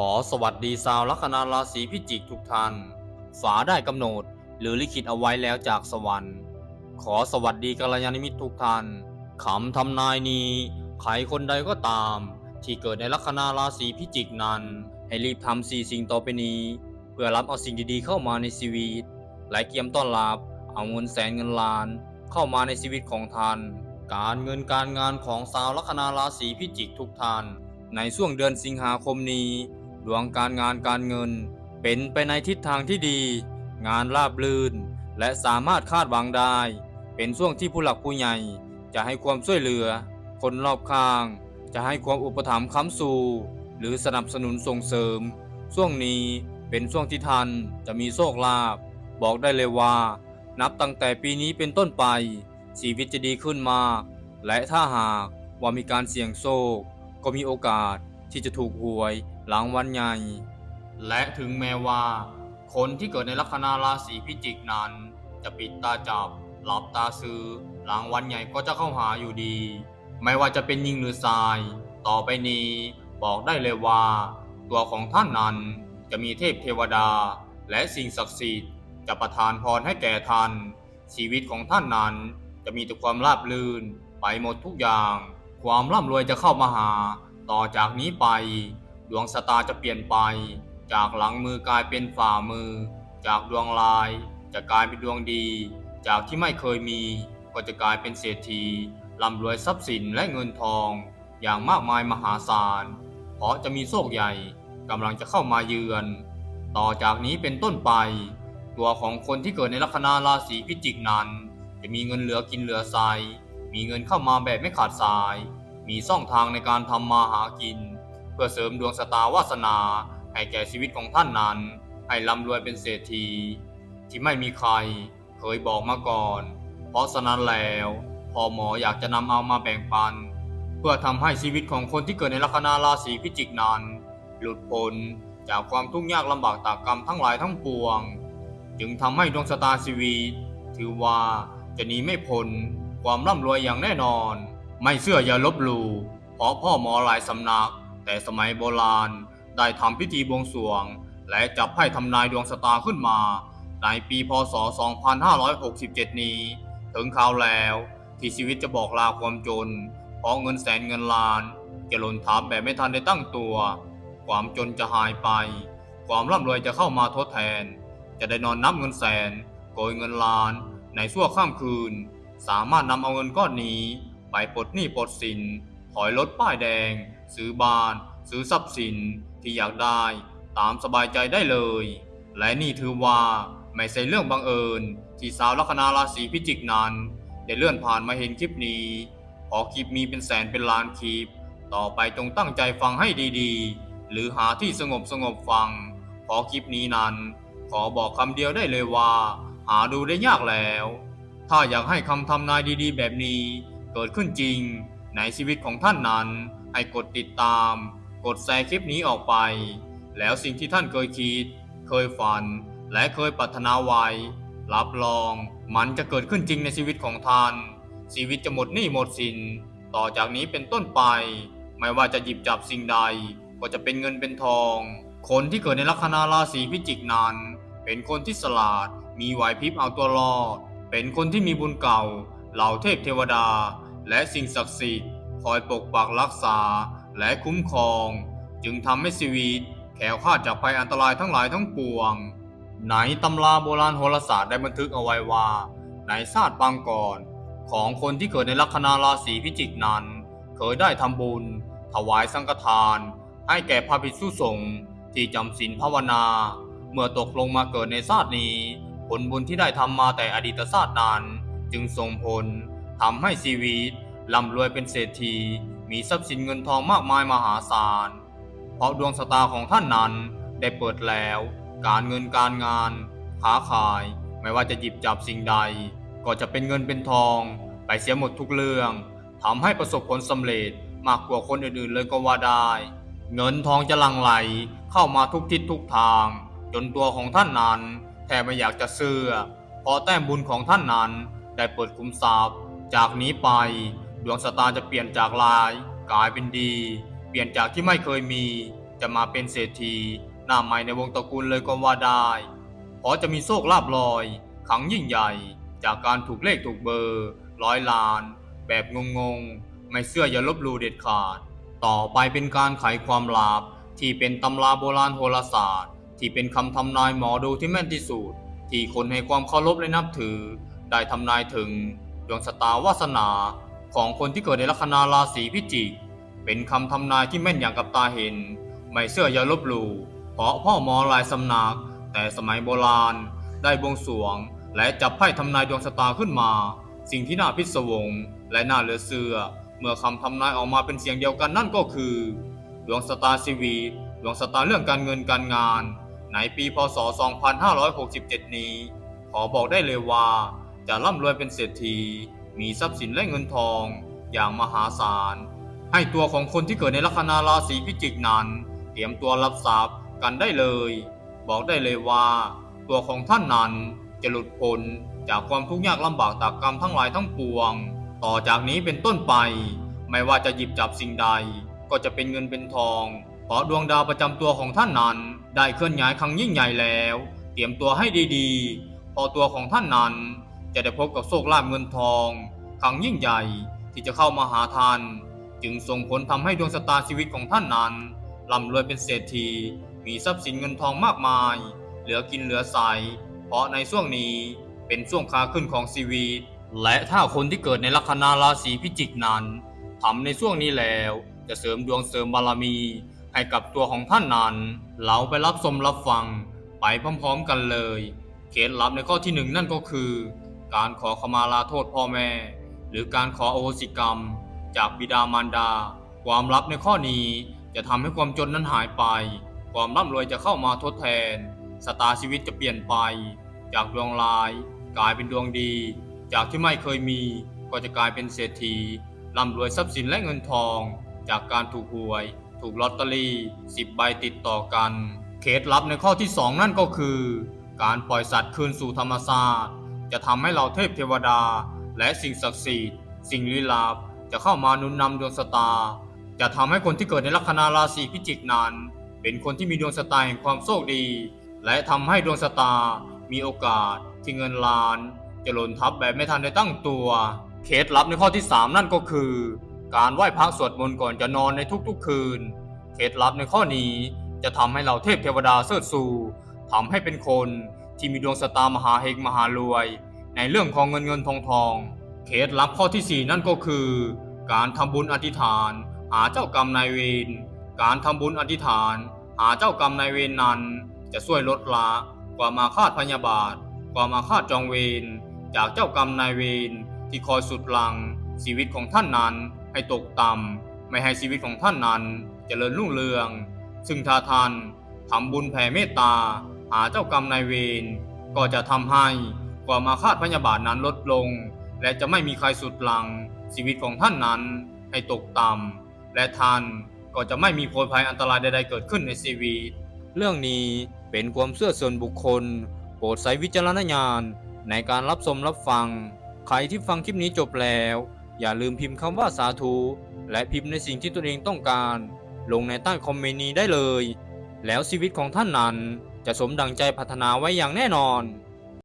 ขอสวัสดีชาวลัคนาราศีพิจิกทุกท่านฝาได้กำหนดหรือลิขิตเอาไว้แล้วจากสวรรค์ ขอสวัสดีกัลยาณมิตรทุกท่านคำทำนายนี้ใครคนใดก็ตาม ที่เกิดในลัคนาราศีพิจิกนั้น ให้รีบทำสี่สิ่งต่อไปนี้ เพื่อรับเอาสิ่งดีๆเข้ามาในชีวิต และเกียมต้อนรับเอาเงินแสนเงินล้าน เข้ามาในชีวิตของท่าน การเงินการงานของชาวลัคนาราศีพิจิกทุกท่านในช่วงเดือนสิงหาคมนี้ ดวงการงานการเงิน เป็นไปในทิศทางที่ดี งานราบรื่น และสามารถคาดหวังได้ เป็นช่วงที่ผู้หลักผู้ใหญ่ จะให้ความช่วยเหลือ คนรอบข้าง จะให้ความอุปถัมภ์ค้ำสู่หรือสนับสนุนส่งเสริม ช่วงนี้เป็นช่วงที่ท่านจะมีโชคลาภบอกได้เลยว่า นับตั้งแต่ปีนี้เป็นต้นไป ชีวิตจะดีขึ้นมาก และถ้าหากว่ามีการเสี่ยงโชคก็มีโอกาสที่จะถูกหวย หลังวันใหญ่ และถึงแม้ว่า คนที่เกิดในลัคนาราศีพิจิกนั้น จะปิดตาจับ หลับตาซื้อหลังวันใหญ่ก็จะเข้าหาอยู่ดี ไม่ว่าจะเป็นยิงหรือทราย ต่อไปนี้บอกได้เลยว่า ตัวของท่านนั้นจะมีเทพเทวดา และสิ่งศักดิ์สิทธิ์จะประทานพรให้แก่ท่าน ชีวิตของท่านนั้นจะมีแต่ความราบรื่น ไปหมดทุกอย่าง ความร่ำรวยจะเข้ามาหา ต่อจากนี้ไป ดวงชะตาจะเปลี่ยนไป จากหลังมือกลายเป็นฝ่ามือ จากดวงลายจะกลายเป็นดวงดี จากที่ไม่เคยมี ก็จะกลายเป็นเศรษฐีร่ำรวยทรัพย์สินและเงินทอง อย่างมากมายมหาศาล เพราะจะมีโชคใหญ่กำลังจะเข้ามาเยือน ต่อจากนี้เป็นต้นไป ตัวของคนที่เกิดในลัคนาราศีพิจิกนั้น จะมีเงินเหลือกินเหลือใช้มีเงินเข้ามาแบบไม่ขาดสาย มีช่องทางในการทำมาหากิน เพื่อเสริมดวงชะตาวาสนาให้แก่ชีวิตของท่านนั้น ให้ร่ำรวยเป็นเศรษฐี ที่ไม่มีใครเคยบอกมาก่อน เพราะฉะนั้นแล้วพอหมออยากจะนำเอามาแบ่งปัน เพื่อทำให้ชีวิตของคนที่เกิดในลัคนาราศีพิจิกนั้น หลุดพ้นจากความทุกข์ยากลำบากตากกรรมทั้งหลายทั้งปวง จึงทำให้ดวงชะตาชีวิต ถือว่าจะหนีไม่พ้นความร่ำรวยอย่างแน่นอน ไม่เชื่ออย่าลบหลู่เพราะพ่อหมอหลายสำนัก แต่สมัยโบราณได้ทำพิธีบวงสรวง และจับไพ่ทำนายดวงชะตาขึ้นมา ในปีพศ 2567 นี้ ถึงข่าวแล้วที่ชีวิตจะบอกลาความจน เพราะเงินแสนเงินล้านจะหล่นทับแบบไม่ทันได้ตั้งตัว ความจนจะหายไป ความร่ำรวยจะเข้ามาทดแทน จะได้นอนนับเงินแสนโกยเงินล้าน ในชั่วข้ามคืน สามารถนำเอาเงินก้อนนี้ ไปปลดหนี้ปลดสินถอยรถป้ายแดง ซื้อบ้าน ซื้อทรัพย์สินที่อยากได้ตามสบายใจได้เลย และนี่ถือว่าไม่ใช่เรื่องบังเอิญ ที่สาวลัคนาราศีพิจิกนั้น ได้เลื่อนผ่านมาเห็นคลิปนี้ พอคลิปมีเป็นแสนเป็นล้านคลิป ต่อไปจงตั้งใจฟังให้ดีๆ หรือหาที่สงบสงบฟัง พอคลิปนี้นั้น ขอบอกคำเดียวได้เลยว่า หาดูได้ยากแล้ว ถ้าอยากให้คำทำนายดีๆ แบบนี้ เกิดขึ้นจริงในชีวิตของท่านนั้น ให้กดติดตาม กดแชร์คลิปนี้ออกไป แล้วสิ่งที่ท่านเคยคิด เคยฝัน และเคยปรารถนาไว้ รับรองมันจะเกิดขึ้นจริงในชีวิตของท่าน ชีวิตจะหมดหนี้หมดสิน ต่อจากนี้เป็นต้นไป ไม่ว่าจะหยิบจับสิ่งใด ก็จะเป็นเงินเป็นทอง คนที่เกิดในลัคนาราศีพิจิกนั้น เป็นคนที่ฉลาด มีไหวพริบเอาตัวรอด เป็นคนที่มีบุญเก่า เหล่าเทพเทวดา และสิ่งศักดิ์สิทธิ์ คอยปกปักรักษาและคุ้มครอง จึงทำให้ชีวิตแขวคลาดจากภัยอันตรายทั้งหลายทั้งปวงในตำราโบราณโหราศาสตร์ได้บันทึกเอาไว้ว่าในชาติปางก่อน ของคนที่เกิดในลัคนาราศีพิจิกนั้น เคยได้ทำบุญ ถวายสังฆทาน ให้แก่พระภิกษุสงฆ์ที่จำศีลภาวนา เมื่อตกลงมาเกิดในชาตินี้ ผลบุญที่ได้ทำมาแต่อดีตชาตินั้น จึงส่งผลทำให้ชีวิต ร่ำรวยเป็นเศรษฐีมีทรัพย์สินเงินทองมากมายมหาศาล เพราะดวงชะตาของท่านนั้นได้เปิดแล้ว การเงินการงานค้าขาย ไม่ว่าจะหยิบจับสิ่งใด ก็จะเป็นเงินเป็นทอง ไปเสียหมดทุกเรื่องทำให้ประสบผลสำเร็จมากกว่าคนอื่นๆเลยก็ว่าได้ เงินทองจะหลั่งไหลเข้ามาทุกทิศทุกทาง จนตัวของท่านนั้นแทบไม่อยากจะเชื่อเพราะแต้มบุญของท่านนั้นได้เปิดคุ้มทรัพย์ จากนี้ไป ดวงชะตาจะเปลี่ยนจากร้าย กลายเป็นดี เปลี่ยนจากที่ไม่เคยมี จะมาเป็นเศรษฐีหน้าใหม่ในวงตระกูลเลยก็ว่าได้เพราะจะมีโชคลาภลอยครั้งยิ่งใหญ่ จากการถูกเลขถูกเบอร์ร้อยล้าน แบบงงๆ ไม่เชื่ออย่าลบลู่เด็ดขาด ต่อไปเป็นการไขความลับที่เป็นตำราโบราณโหราศาสตร์ ที่เป็นคำทำนายหมอดูที่แม่นที่สุดที่คนให้ความเคารพและนับถือ ได้ทำนายถึง ดวงชะตาวาสนา ของคนที่เกิดในลัคนาราศีพิจิก เป็นคำทำนายที่แม่นอย่างกับตาเห็น ไม่เชื่ออย่าลบหลู่เพราะพ่อหมอลายสำนัก แต่สมัยโบราณ ได้บวงสรวง และจับไพ่ทำนายดวงชะตาขึ้นมา สิ่งที่น่าพิศวง และน่าเหลือเชื่อ เมื่อคำทำนายออกมาเป็นเสียงเดียวกันนั่นก็คือ ดวงชะตาชีวิตดวงชะตาเรื่องการเงินการงาน ในปีพศ 2567 นี้ ขอบอกได้เลยว่าจะร่ำรวยเป็นเศรษฐี มีทรัพย์สินและเงินทองอย่างมหาศาล ให้ตัวของคนที่เกิดในลัคนาราศีพิจิกนั้น เตรียมตัวรับทรัพย์กันได้เลย บอกได้เลยว่า ตัวของท่านนั้นจะหลุดพ้นจากความทุกข์ยากลำบากตากกรรมทั้งหลายทั้งปวง ต่อจากนี้เป็นต้นไป ไม่ว่าจะหยิบจับสิ่งใด ก็จะเป็นเงินเป็นทอง เพราะดวงดาวประจำตัวของท่านนั้นได้เคลื่อนย้ายครั้งยิ่งใหญ่แล้ว เตรียมตัวให้ดีๆ พอตัวของท่านนั้น จะได้พบกับโชคลาภเงินทองครั้งยิ่งใหญ่ที่จะเข้ามาหาท่าน จึงส่งผลทำให้ดวงชะตาชีวิตของท่านนั้นร่ำรวยเป็นเศรษฐี มีทรัพย์สินเงินทองมากมาย เหลือกินเหลือใช้เพราะในช่วงนี้เป็นช่วงขาขึ้นของชีวิต และถ้าคนที่เกิดในลัคนาราศีพิจิกนั้นทำในช่วงนี้แล้วจะเสริมดวงเสริมบารมี ให้กับตัวของท่านนั้น เราไปรับชมรับฟัง ไปพร้อมๆกันเลย เคล็ดลับในข้อที่หนึ่งนั่นก็คือ การขอขมาลาโทษพ่อแม่ หรือการขอโอโหสิกรรม จากบิดามารดา ความลับในข้อนี้จะทำให้ความจนนั้นหายไป ความร่ำรวยจะเข้ามาทดแทนสตาชีวิตจะเปลี่ยนไป จากดวงร้าย กลายเป็นดวงดี จากที่ไม่เคยมี ก็จะกลายเป็นเศรษฐีร่ำรวยทรัพย์สินและเงินทอง จากการถูกหวย ถูกลอตเตอรี่สิบใบติดต่อกัน เคล็ดลับในข้อที่สองนั่นก็คือ การปล่อยสัตว์คืนสู่ธรรมชาติ จะทำให้เราเทพเทวดา และสิ่งศักดิ์สิทธิ์สิ่งลี้ลับจะเข้ามานุนนำดวงชะตา จะทำให้คนที่เกิดในลัคนาราศีพิจิกนั้น เป็นคนที่มีดวงชะตาแห่งความโชคดี และทำให้ดวงชะตามีโอกาสที่เงินล้าน จะหล่นทับแบบไม่ทันได้ตั้งตัว เคล็ดลับในข้อที่ 3 นั่นก็คือ การไหว้พระสวดมนต์ก่อนจะนอนในทุกๆคืน เคล็ดลับในข้อนี้จะทำให้เราเทพเทวดาเสิร์ชสู่ทำให้เป็นคน ที่มีดวงชะตามหาเฮงมหารวย ในเรื่องของเงินเงินทองทองเคล็ดลับข้อที่ 4 นั่นก็คือ การทำบุญอธิษฐาน หาเจ้ากรรมนายเวรการทำบุญอธิษฐาน หาเจ้ากรรมนายเวรนั้น จะช่วยลดละกว่ามาคาดพยาบาทกว่ามาคาดจองเวรจากเจ้ากรรมนายเวรที่คอยสุดลัง ชีวิตของท่านนั้นให้ตกต่ำไม่ให้ชีวิตของท่านนั้นเจริญรุ่งเรือง ซึ่งถ้าท่านทำบุญแผ่เมตตา หาเจ้ากรรมนายเวรก็จะทำให้กว่ามาคาดพยาบาทนั้นลดลง และจะไม่มีใครสุดหลังชีวิตของท่านนั้นให้ตกต่ำและท่านก็จะไม่มีโพยภัยอันตรายใดๆเกิดขึ้นในชีวิต เรื่องนี้เป็นความเชื่อส่วนบุคคล โปรดใช้วิจารณญาณในการรับชมรับฟัง ใครที่ฟังคลิปนี้จบแล้ว อย่าลืมพิมพ์คำว่าสาธุ และพิมพ์ในสิ่งที่ตัวเองต้องการ ลงในใต้คอมเมนต์นี้ได้เลย แล้วชีวิตของท่านนั้น จะสมดังใจพัฒนาไว้อย่างแน่นอน